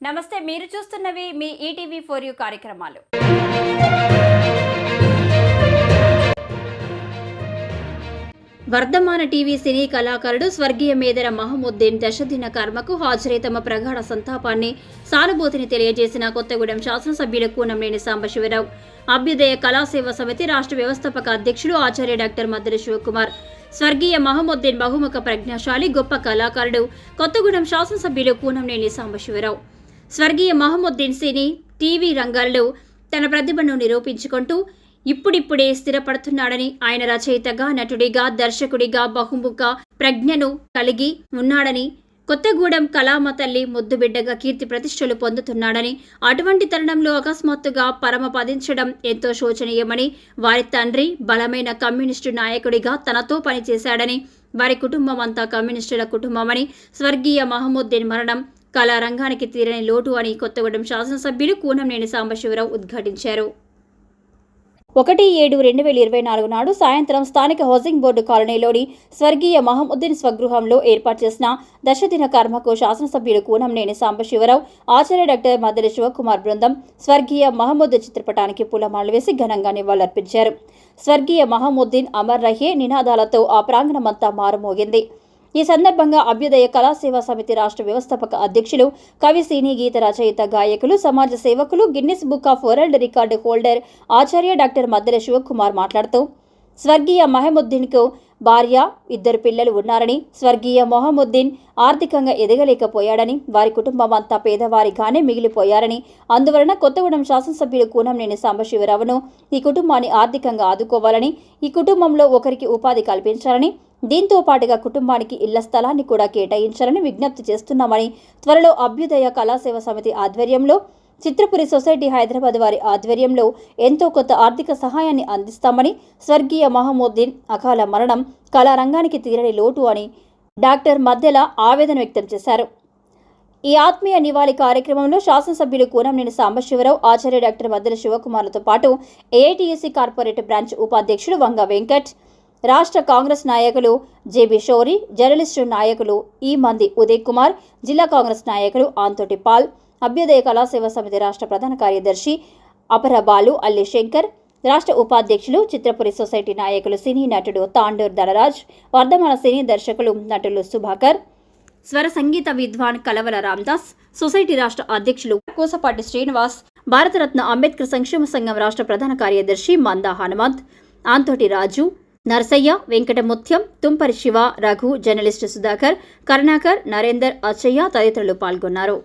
నమస్తే మీరు చూస్తున్నవి మీ ఈటీవీ ఫోర్ యూ కార్యక్రమాలు. వర్ధమాన టీవీ సినీ కళాకారుడు స్వర్గీయ మేదర మహముద్దీన్ దశదిన కర్మకు హాజరై తమ ప్రగాఢ సంతాపాన్ని సానుభూతిని తెలియజేసిన కొత్తగూడెం శాసనసభ్యుడు కూనంనేని సాంబశివరావు అభ్యుదయ కళాసేవ సమితి రాష్ట్ర వ్యవస్థాపక అధ్యక్షుడు ఆచార్య డాక్టర్ మద్దరి శివకుమార్ స్వర్గీయ మహముద్దీన్ బహుముఖ ప్రజ్ఞాశాలి గొప్ప కళాకారుడు కొత్తగూడెం శాసనసభ్యుడు కూనంనేని సాంబశివరావు స్వర్గీయ మహముద్దీన్ సినీ టీవీ రంగాల్లో తన ప్రతిభను నిరూపించుకుంటూ ఇప్పుడిప్పుడే స్థిరపడుతున్నాడని ఆయన రచయితగా నటుడిగా దర్శకుడిగా బహుముఖ ప్రజ్ఞను కలిగి ఉన్నాడని కొత్తగూడెం కళామ తల్లి ముద్దుబిడ్డగా కీర్తి ప్రతిష్టలు పొందుతున్నాడని అటువంటి తరుణంలో అకస్మాత్తుగా పరమపదించడం ఎంతో శోచనీయమని వారి తండ్రి బలమైన కమ్యూనిస్టు నాయకుడిగా తనతో పనిచేశాడని వారి కుటుంబం అంతా కమ్యూనిస్టుల కుటుంబమని స్వర్గీయ మహముద్దీన్ మరణం కళారంగానికి తీరని లోటు అని కొత్తగూడెం శాసనసభ్యులు కూనంనేని సాంబశివరావు ఉద్ఘాటించారు. ఒకటి ఏడు రెండు వేల ఇరవై నాలుగు నాడు సాయంత్రం స్థానిక హౌసింగ్ బోర్డు కాలనీలోని స్వర్గీయ మహముద్దీన్ స్వగృహంలో ఏర్పాటు చేసిన దశదిన కర్మకు శాసనసభ్యులు కూనంనేని సాంబశివరావు ఆచార్య డాక్టర్ మద్దెల శివకుమార్ బృందం స్వర్గీయ మహమ్మద్ చిత్రపటానికి పూలమాలలు వేసి ఘనంగా నివాళులర్పించారు. స్వర్గీయ మహముద్దీన్ అమర్ రహే నినాదాలతో ఆ ప్రాంగణమంతా మారుమోగింది. ఈ సందర్భంగా అభ్యుదయ కళాసేవా సమితి రాష్ట్ర వ్యవస్థాపక అధ్యక్షులు కవి సినీ గీత రచయిత గాయకులు సమాజ సేవకులు Guinness book of world record holder Acharya doctor Maddela Sivakumar మాట్లాడుతూ స్వర్గీయ మహముద్దీన్కు భార్య ఇద్దరు పిల్లలు ఉన్నారని స్వర్గీయ మొహముద్దీన్ ఆర్థికంగా ఎదగలేకపోయాడని వారి కుటుంబం అంతా పేదవారిగానే మిగిలిపోయారని అందువలన కొత్తగూడెం శాసనసభ్యులు కూనంనేని సాంబశివరావును ఈ కుటుంబాన్ని ఆర్థికంగా ఆదుకోవాలని ఈ కుటుంబంలో ఒకరికి ఉపాధి కల్పించాలని దీంతో పాటుగా కుటుంబానికి ఇళ్ళ స్థలాన్ని కూడా కేటాయించాలని విజ్ఞప్తి చేస్తున్నామని త్వరలో అభ్యుదయ కళాసేవ సమితి ఆధ్వర్యంలో చిత్రపురి సొసైటీ హైదరాబాద్ వారి ఆధ్వర్యంలో ఎంతో కొంత ఆర్థిక సహాయాన్ని అందిస్తామని స్వర్గీయ మహమూద్దీన్ అకాల మరణం కళారంగానికి తీరని లోటు అని డాక్టర్ మధ్యల ఆవేదన వ్యక్తం చేశారు. ఈ ఆత్మీయ నివాళి కార్యక్రమంలో శాసనసభ్యులు కూనంనేని సాంబశివరావు ఆచార్య డాక్టర్ మద్దెల శివకుమార్లతో పాటు ఏఐటీఎస్సీ కార్పొరేట్ బ్రాంచ్ ఉపాధ్యక్షుడు వంగ వెంకట్ రాష్ట్ర కాంగ్రెస్ నాయకులు జేబి షోరి జర్నలిస్టు నాయకులు ఈ మంది ఉదయ్ కుమార్ జిల్లా కాంగ్రెస్ నాయకులు ఆంతోటి పాల్ అభ్యుదయ కళాసేవ సమితి రాష్ట్ర ప్రధాన కార్యదర్శి అపర బాలు అల్లి శంకర్ రాష్ట్ర ఉపాధ్యక్షులు చిత్రపురి సొసైటీ నాయకులు సినీ నటుడు తాండూర్ ధనరాజ్ వర్ధమాన సినీ దర్శకులు నటులు సుభాకర్ స్వర సంగీత విద్వాన్ కలవల రామ్దాస్ సొసైటీ రాష్ట్ర అధ్యక్షులు కోసపాటి శ్రీనివాస్ భారతరత్న అంబేద్కర్ సంక్షేమ సంఘం రాష్ట్ర ప్రధాన కార్యదర్శి మందా హనుమంత్ ఆంతోటి రాజు నర్సయ్య వెంకటముత్యం తుంపరి శివ రఘు జర్నలిస్టు సుధాకర్ కరుణాకర్ నరేందర్ అచ్చయ్య తదితరులు పాల్గొన్నారు.